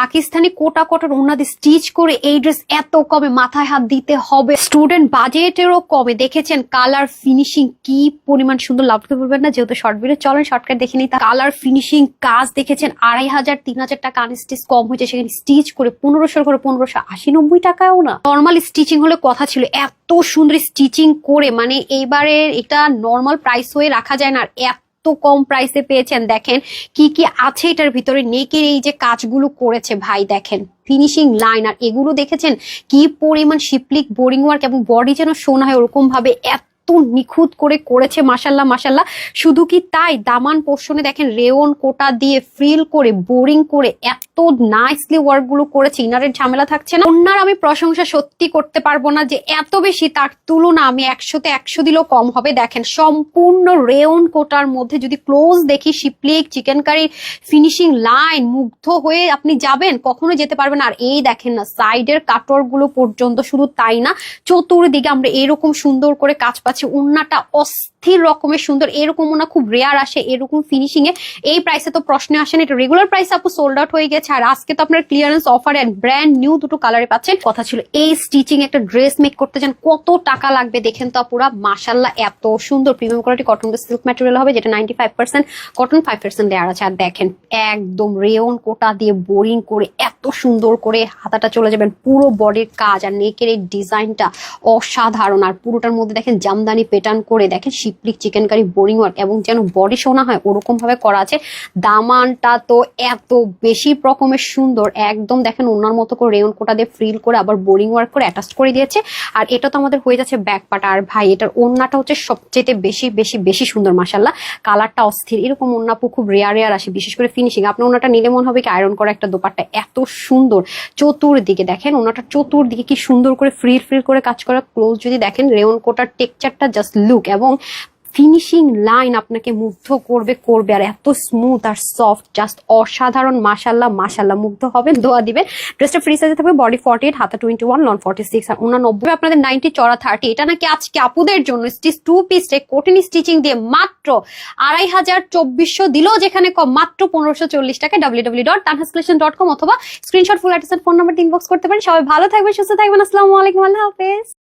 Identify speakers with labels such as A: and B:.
A: পাকিস্তানি কোটা কোটার ওনাদের স্টিচ করে এই ড্রেস এত কমে মাথায় হাত দিতে হবে। স্টুডেন্ট বাজেটেরও কমে। দেখেছেন কালার ফিনিশিং কি পরিমাণ সুন্দর, লাভ বলবেন না, যেহেতু শর্ট ভিডিও চলেন শর্টকাট দেখে নিই। কালার ফিনিশিং কাজ দেখেছেন, আড়াই হাজার, তিন হাজার টাকা আনস্টিচ কম হয়েছে। সেখানে স্টিচ করে পনেরোশো করে পনেরোশো আশি নব্বই টাকাও না। নর্মাল স্টিচিং হলে কথা ছিল, এত সুন্দর স্টিচিং করে। মানে এইবারে এটা নর্মাল প্রাইস হয়ে রাখা যায় না। আর এত কম প্রাইসে পেয়েছেন। দেখেন কি কি আছে এটার ভিতরে নেকের এই যে কাজগুলো করেছে ভাই, দেখেন ফিনিশিং লাইন আর এগুলো দেখেছেন? কি পরিমাণ শিপলিক বোরিং ওয়ার্ক এবং বডি যেন সোনা হয় ওরকম ভাবে এত নিখুঁত করে করেছে মাসাল্লাহ মাসাল্লাহ শুধু কি তাই? দামান পোর্শনে দেখেন রেওন কোটা দিয়ে ফ্রিল করে বোরিং করে এত নাইসলি ওয়ার্কগুলো করেছে, ইনারের ঝামেলা থাকছে না। অন্যার আমি প্রশংসা সত্যি করতে পারব না যে এত বেশি তার তুলনা আমি একশোতে একশো দিলেও কম হবে। দেখেন, সম্পূর্ণ রেওন কোটার মধ্যে যদি ক্লোজ দেখি শিপলিক চিকেন কারি ফিনিশিং লাইন মুগ্ধ হয়ে আপনি যাবেন, কখনো যেতে পারবেন আর এই দেখেন না সাইডের কাটরগুলো পর্যন্ত শুধু তাই না, চতুর্দিকে আমরা এরকম সুন্দর করে কাজ পাচ্ছি। উন্নাটা অস্থির রকমের সুন্দর এরকম ওনা খুব রেয়ার আসে, এরকম ফিনিশিং এ এই প্রাইসে তো প্রশ্নে আসে না এটা রেগুলার প্রাইস আপু সোল্ড আউট হয়ে গেছে। আর আজকে তো আপনার clearance offer and brand new দুটো কালারে পাচ্ছেন। কথা ছিল এই স্টিচিং একটা ড্রেস মেক করতে চান, কত টাকা লাগবে দেখেন তো পুরা মাসাল্লাহ এত সুন্দর premium quality cotton silk material হবে, যেটা ninety five percent cotton five percent দেওয়া আছে। আর দেখেন, একদম রেওন কোটা দিয়ে বোরিং করে এত সুন্দর করে হাতাটা চলে যাবেন পুরো বডির কাজ আর নেকের এই ডিজাইনটা অসাধারণ। আর পুরোটার মধ্যে দেখেন জামদানি পেটার্ন করে দেখেন শিপলিক চিকেন কারি বোরিং ওয়ার্ক এবং যেন বডি শোনা হয় ওরকম ভাবে করা আছে। দামানটা তো এত বেশি রকমের সুন্দর। একদম দেখেন ওনার মতো করে রেয়ন কোটা দিয়ে ফ্রিল করে আবার বোরিং ওয়ার্ক করে অ্যাটাচ করে দিয়েছে। আর এটা তো আমাদের হয়ে যাচ্ছে ব্যাক পাটা আর ভাই, এটার ওন্নাটা হচ্ছে সবচেয়ে বেশি বেশি বেশি সুন্দর মাসাল্লাহ কালারটা অস্থির। এরকম ওন্নাপু খুব রেয়ার রেয়ার আসে, বিশেষ করে ফিনিশিং আপনার ওনাটা নিলে মনে হবে কি আয়রন করা একটা দোপাট্টা এত সুন্দর। চতুর্দিকে দেখেন, ওনাটা চতুর্দিকে কি সুন্দর করে ফ্রি ফ্রি করে কাজ করা ক্লোজ যদি দেখেন রেওন কোটার টেকচারটা জাস্ট লুক এবং ফিনিশিং লাইন আপনাকে মুগ্ধ করবে করবে আর এত স্মুথ আর সফট জাস্ট অসাধারণ মাসাল্লাহ মাসাল্লাহ মুগ্ধ হবেন, দোয়া দিবেন। ড্রেসটা ফ্রি সাইজে থাকবে বডি ফর্টি এইট হাতা twenty one long forty six আর উনানব্বই। আপনাদের নাইনটি চড়া থার্টি এটা নাকি আজকে আপুদের জন্য stitch two piece cotton stitching দিয়ে মাত্র আড়াই হাজার চব্বিশশো দিলেও যেখানে কম মাত্র পনেরোশো চল্লিশ টাকা ডাব্লিউ ডাব্লিউ ডট তানহাসলেশন ডট কম অথবা screenshot full address phone number inbox করতে পারেন। সবাই ভালো থাকবেন, সুস্থ থাকবেন, আসসালামু আলাইকুম, আল্লাহ হাফেজ।